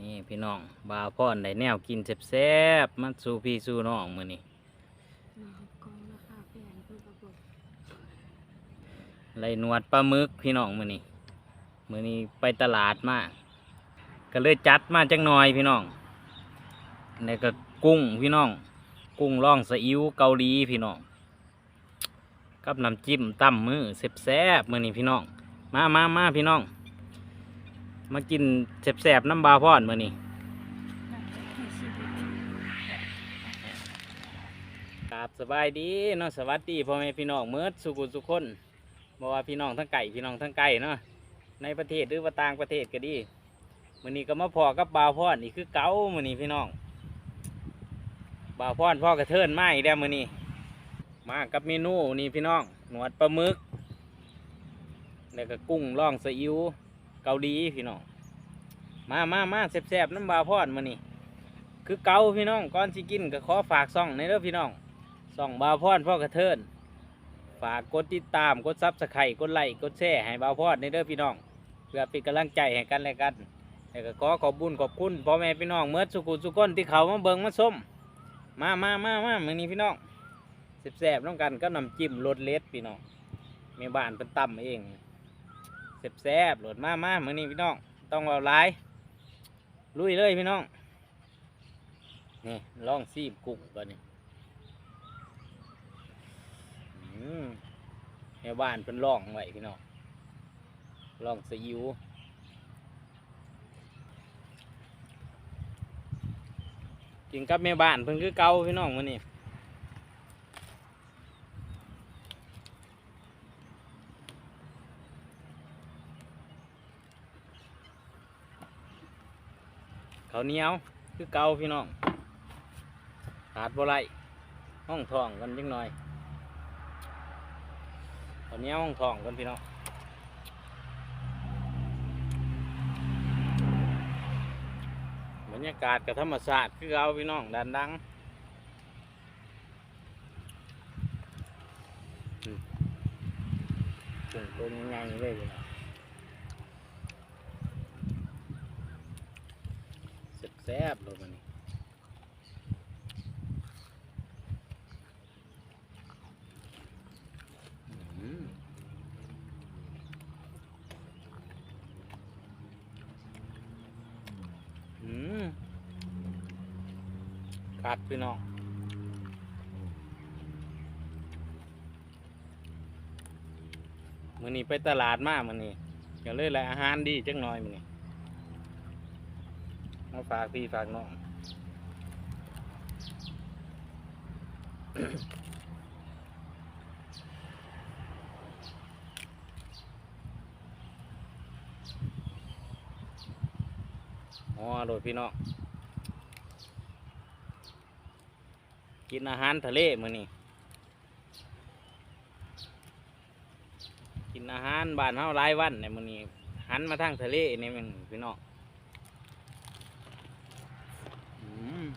นี่พี่น้องบาวพ่อนได้แนวกินแซ่บๆมันสู่พี่สู่น้องมื้อนี้มาหกกองราคาแพงเพื่อกระบอกไล่หนวดปลาหมึกพี่น้องมื้อนี้มื้อนี้ไปตลาดมาก็เลยจัดมาจังหน่อยพี่น้องนี่ก็กุ้งพี่น้อง กุ้งร่องสะอิ๊วเกาหลีพี่น้องกับน้ำจิ้มตั้มมือแซ่บๆมื้อนี้พี่น้อง มามามาพี่น้อง มากินแซ่บๆน้ำบาพอนมื้อนี้น่ครับสบายดีเนาะสวัสดีพ่อแม่พี่น้องเมื่อสุขุสุคนบอกว่าพี่น้องทั้งไก่พี่น้องทั้งไก่เนาะในประเทศหรือว่าต่างประเทศก็ดีมื้อนี้ก็มาพอกับบาพรนี่คือเก๋ามื้อนี้พี่น้องบาวพรพ่อกระเทินมาอีกแล้วมื้อนี้มากับเมนูนี่พี่น้องหนวดปลาหมึกแล้วก็กุ้งร่องซีอิ๊ว เกาหลีพี่น้อง มามามาแซ่บๆน้ำบาวพรมื้อนี้คือเกาพี่น้องก่อนสิกินก็ขอฝากซ่องในเด้อพี่น้องส่องบาพอดพ่อกระเทินฝากกดติดตามกดซับสไครต์กดไลค์กดแชร์ให้บาพอดในเด้อพี่น้อง เพื่อเป็นกำลังใจให้กันและกันแล้วก็ขอขอบบุญขอบคุณพ่อแม่พี่น้องเมื่อสุขุสุขคนที่เขามาเบิงมาส้มมามามามาเมื้อนี้พี่น้องแซ่บๆน้องกันก็นำจิ้มรสเล็ดพี่น้องแม่บ้านเป็นตำเอง แซ่บๆโหลดมามามื้อนี้พี่น้อง ต้องเอาหลายลุยเลยพี่น้อง นี่ล่องซีบกุ้งก่อนนี่อืมแม่บ้านเป็นร่องไว้พี่น้องร่องซีอิ๊วกินกับแม่บ้านเพิ่นคือเก่าพี่น้องมื้อนี้ เขาเหนียวคือเกาพี่น้องขาดบ่ไรห้องทองกันจังหน่อยตอนนี้ห้องทองกันพี่น้องบรรยากาศกับธรรมศาสตร์คือเอาพี่น้องดันดังอืมถึงตัวใหญ่ๆเลยพี่น้อง แซ่บเลยมันนี่อืมอืมคักพี่น้องมื้อนี้ไปตลาดมากมื้อนี้ก็เลยแหละอาหารดีจังหน่อยมื้อนี้ มาฝากพี่ฝากน้องอ๋อโดยพี่น้องกินอาหารทะเลมื้อนี้กินอาหารบ้านเฮาหลายวันในมื้อนี้หันมาทางทะเลนี่มันพี่น้องอืม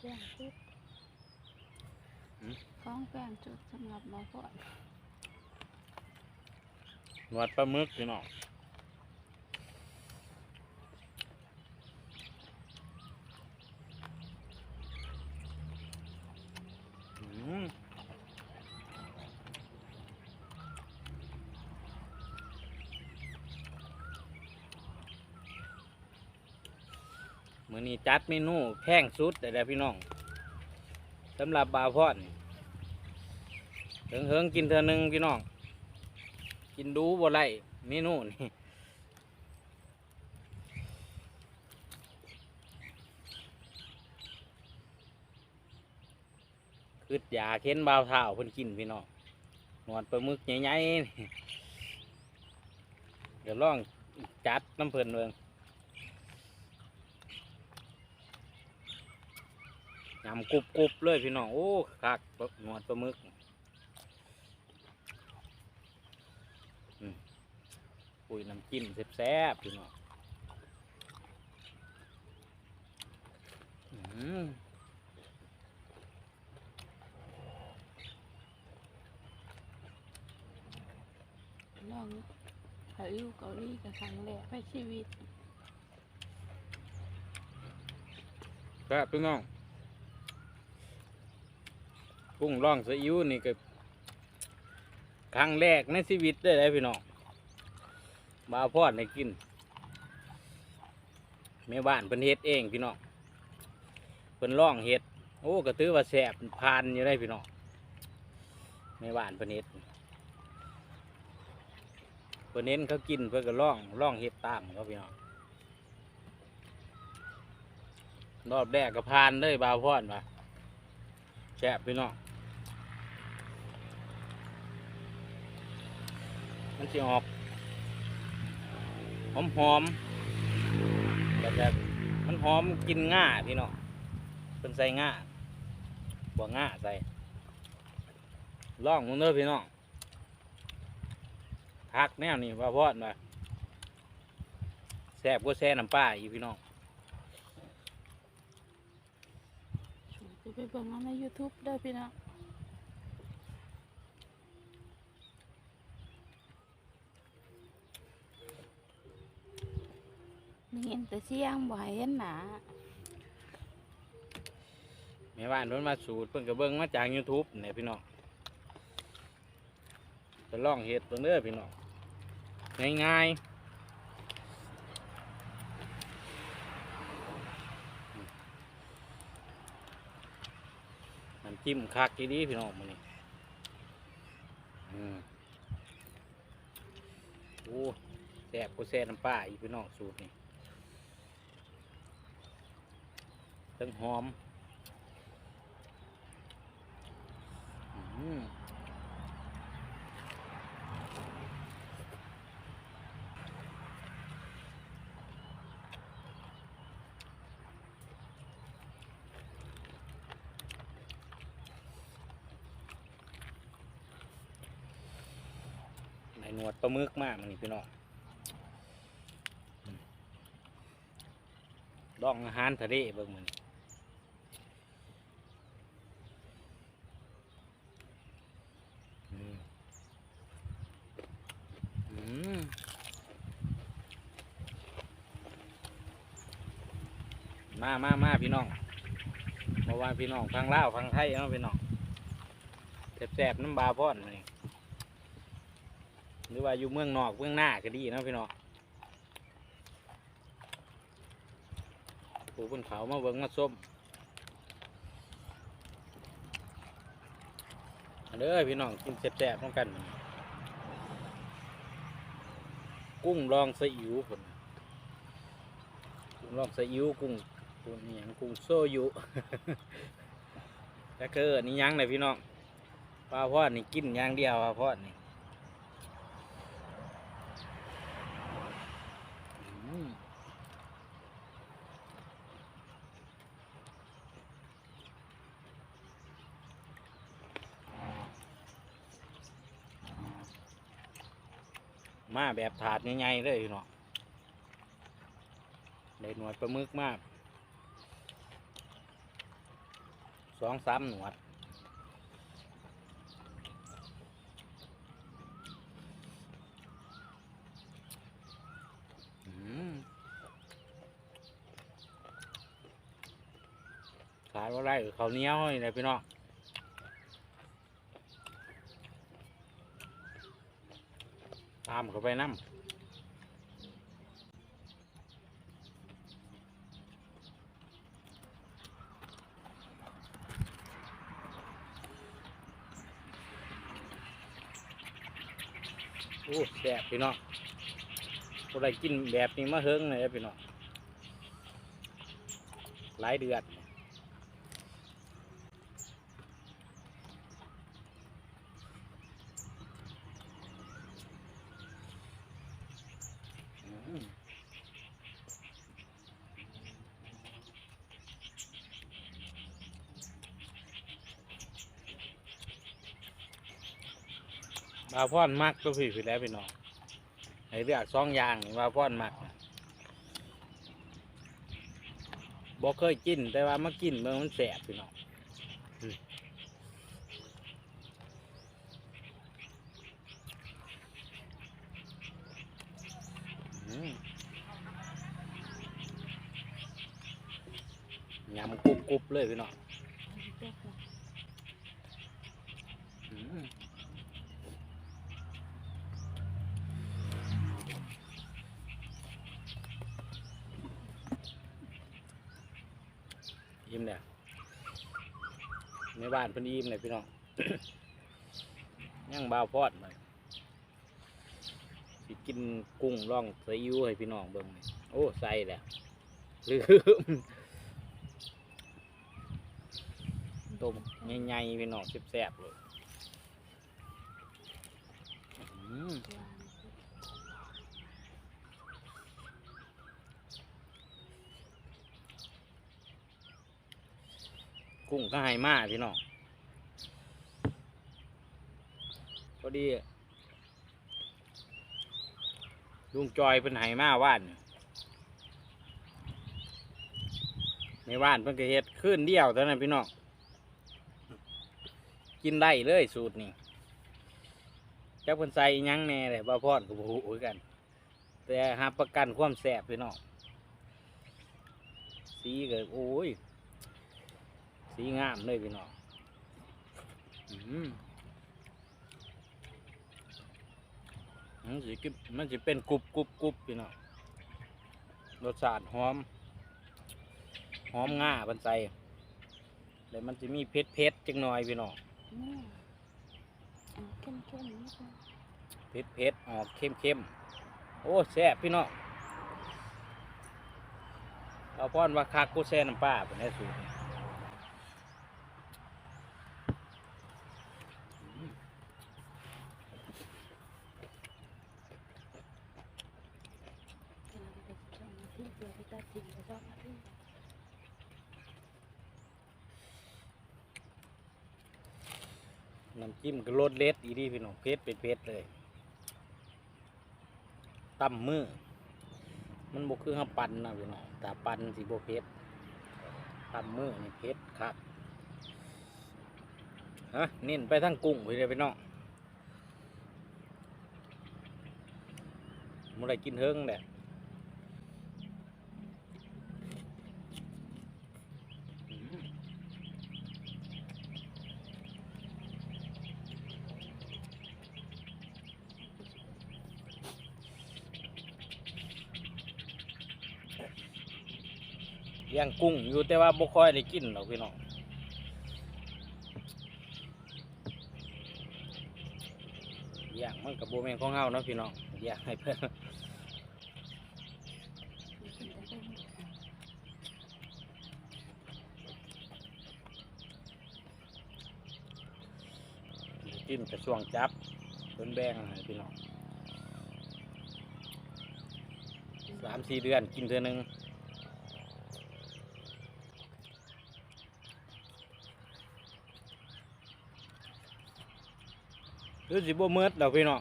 แป้งจุดของแป้ งับหมอพอดหนวดปลาหมึกพี่น้องอืมมื้อนี้จัดเมนูแพงสุดแต่พี่น้องสำหรับบาพอดนี่ เฮิงเฮิงกินเธอหนึ่งพี่น้อง กินดูบ่ไรเมนูนี่คืดยาเค้นบาวเท้าเพิ่นกินพี่น้องหนวดปลาหมึกใหญ่ๆนี่เดี๋ยวลองจัดน้ำเพิ่นเมืองยำกรุบกรุบๆเลยพี่น้อง โอ้คักหนวดปลาหมึก ปุยน้ำจิ้มแซ่บๆพี่น้องน้องหาอยู่เกาหลีกับครั้งแรกในชีวิตแซ่บพี่น้องกุ้งร่องซีอิ๊วนี่ก็ครั้งแรกในชีวิตได้เลยพี่น้อง บาพอดในกินแม่บ้านเพิ่นเฮ็ดเองพี่น้องเพิ่นร่องเฮ็ดโอ้ก็ถือว่าแสบพานอยู่ได้พี่น้องแม่บ้านเพิ่นเฮ็ดเพิ่นเน้นเขากินเพิ่นก็ร่องร่องเฮ็ดตามเขาพี่น้องรอบแรกก็พานเลยบาวพอดมาแซ่บพี่น้องมันจะออก อมหอมๆแบบมันหอมกินง่าพี่น้องเป็นใส่ง่าบวง่าใส่ล่องมึงเด้อพี่น้องพักแนวนี่บาพอดมาแซ่บก็แซ่น้ำปลาอีกพี่น้องช่วยไปเบิ่งเอาใน YouTube เด้พี่น้อง เห็นแต่เสียงบ่ให้เห็นหนาแม่บ้านเพิ่นมาสูตรเพิ่นก็เบิ่งมาจาก YouTube เนี่ยพี่น้องจะลองเฮ็ดเบิ่งเด้อพี่น้องง่ายๆน้ำจิ้มคักอีดีพี่น้องมื้อนี้อืมโอ้แซ่บกูแซ่บน้ำปลาอีกพี่น้องสูตรนี้ ทั้งหอมอืมในหนวดปลาหมึกมากมันนี่พี่น้องดองอาหารทะเลเบิ่งมัน อืมอืม มามามาพี่น้องมาว่าพี่น้องฟังเล่าฟังไทยเนาะพี่น้องแสบๆน้ำบาพ่อนนี่หรือว่าอยู่เมืองนอกเมืองหน้าก็ดีนะพี่น้องผู้คนเขามาเบิ่งมาส้มเด้อพี่น้องกินแซ่บๆต้องกัน กุ้งลองซีอิ๊วผลกุ้งลองซีอิ๊วกุ้ง กุ้งนี่ยังกุ้งโซยุแล้วคืออันนี่ยังเลยพี่น้องปลาพอดนี่กินย่างเดียวปลาพอดนี่มาแบบถาดใหญ่ๆเลยพี่น้องได้หนวดปลาหมึกมาก ส องสามหนวด ขายว่าไรเขาเนี้ยวนี่แหละพี่น้องตามเขาไปน้ำ อ้แสบพี่น้องพวกไรกินแบบนี้มาเฮิงเลยพี่น้องหลายเดือนอืม บาพ่อนมักก็พี่พี่แล้วพี่น้องให้เลือกสองอยางนี่าพ่อนมักบอกเคยกิน แต่ว่ามากินเมื่อมันแสบพี่น้องยำกรุบกรุบๆเลยพี่น้องอืม ยิ้มเลยในบ้านเพิ่นยิ้มเลยพี่น้อง ย่างบ่าวพอดมาสิกินกุ้งร่องใส่ยูให้พี่น้องเบิ่งโอ้ใส่แหละลืมต้มใหญ่ๆพี่น้องแซ่บๆเลยอืม กุ้งก็ให้มาพี่น้องพอดีลุงจอยเป็นให้มาว่านในว่านเพิ่นก็เฮ็ดขึ้นเดียวเท่านั้นพี่น้องกินได้เลยสูตรนี่จักเพิ่นใส่ยังแน่เลยบ่พอดกับบ่ฮู้คือกัน แต่หาประกันความแซ่บพี่น้องสีก็โอ้ย สีงามเลยพี่น้องอืมมันสิมันสิเป็นกรุบกรุบกรุบพี่น้องรสชาติหอม หอมง่าเพิ่นใส่แล้วมันจะมีเผ็ดเผ็ดๆจังหน่อยพี่น้องเข้มเข้มเผ็ดเผ็ดๆออกเข้มเข้มโอ้แซ่บพี่น้องเอาพอนว่าคักกูแซ่น้ำปลาเป็นไงสูตรนี่อืม สองนาทีเดี๋ยวไปตัดทิ้งไปสองนาที น้ำจิ้ม ก็รสเล็ดอีดีพี่น้องเผ็ดเป็นเผ็ดเลยตำมือ มันบกคือห้าปันนะพี่น้องแต่ปันสิบเผ็ดตำมือนี่เผ็ดครับฮะเน้นไปทั้งกุ้งไปเลยพี่น้องมันได้กินเฮิงแหละอืม เลี้ยงกุ้งอยู่แต่ว่าบ่ค่อยได้กินหรอกพี่น้องเลี้ยงมันกับโบแมนของเฮาเนาะพี่น้องเลี้ยงให้เพื่อนกินแต่เรื่องกินกระช่วงจับเป็นแบงให้พี่น้องสามสี่เดือนกินเทื่อหนึง หรือสิบ่เมืดดอกพี่น้อง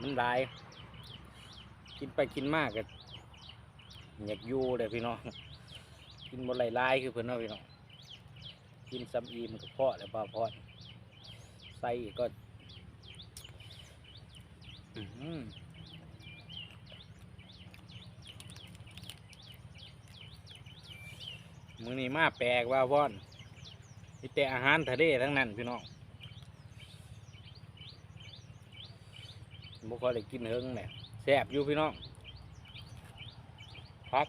มันหลายกินไปกินมากก็อยากอยู่เลยพี่น้องกินบนไหลลายคือเพื่อนเนาะพี่น้องกินซ้ำอีมันก็พอแล้วบ่พอดใส่อีกก็อื้อหือมือนี้มาแปลกว่าพ่อนมีแต่อาหารทะเลทั้งนั้นพี่น้อง บุคอยได้กินเฮิงเนี่ยแซ่บอยู่พี่น้องพัก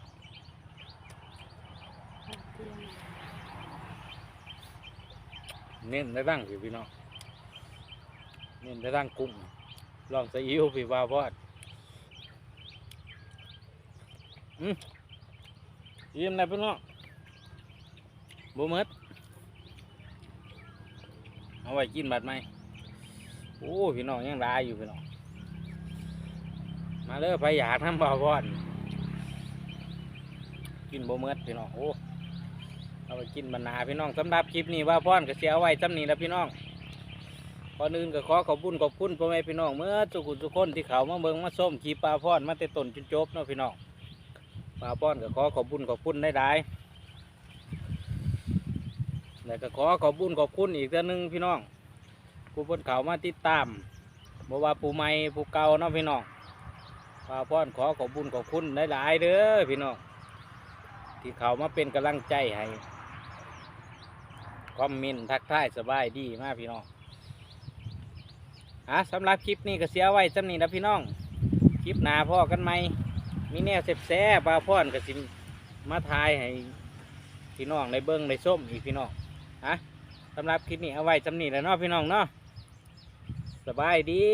เน้นได้ตั้งสิพี่น้องเน้นได้ตั้งกุ้งลองใส่อิ๊วพี่ว่าพอดอืมยิ้มได้พี่น้องบ่หมดเอาไว้กินบัดไหมโอ้พี่น้องยังรายอยู่พี่น้อง มาเด้อไปอยากทำบ่าวพอดกินบ่หมดพี่น้องโอ้เอาไปกินบรรณาพี่น้องสำหรับคลิปนี้ว่าพ่อนก็เสียไว้จำนี้แล้วพี่น้องก่อนอื่นก็ขอขอบคุญขอบคุณพ่อแม่พี่น้องเมื่อสุขุทุกคนที่เขามาเบิ่งมาส้มคลิปลาพ่อนมาแต่ต้นจนจบเนาะพี่น้องปลาพ่อนก็ขอขอบคุญขอบคุณได้ได้แล้วก็ขอขอบคุญขอบคุณอีกเท่านึงพี่น้องผู้เพิ่นเขามาติดตามบ่ว่าผู้ใหม่ผู้เกาเนาะพี่น้อง บ่าวพรขอขอบบุญขอบคุณหลายๆเด้อพี่น้องที่เขามาเป็นกำลังใจให้คอมเมนต์ทักทายสบายดีมากพี่น้องอะสำหรับคลิปนี้ก็เสียไว้จำนี้นะพี่น้อง คลิปหนาพ่อกันไหมมีแนวแซ่บๆบ่าวพรก็สิมาทายให้พี่น้องในเบิ้งในส้มอีกพี่น้องอะสำหรับคลิปนี้เอาไว้จำนี้แล้วเนาะพี่น้องเนาะสบายดี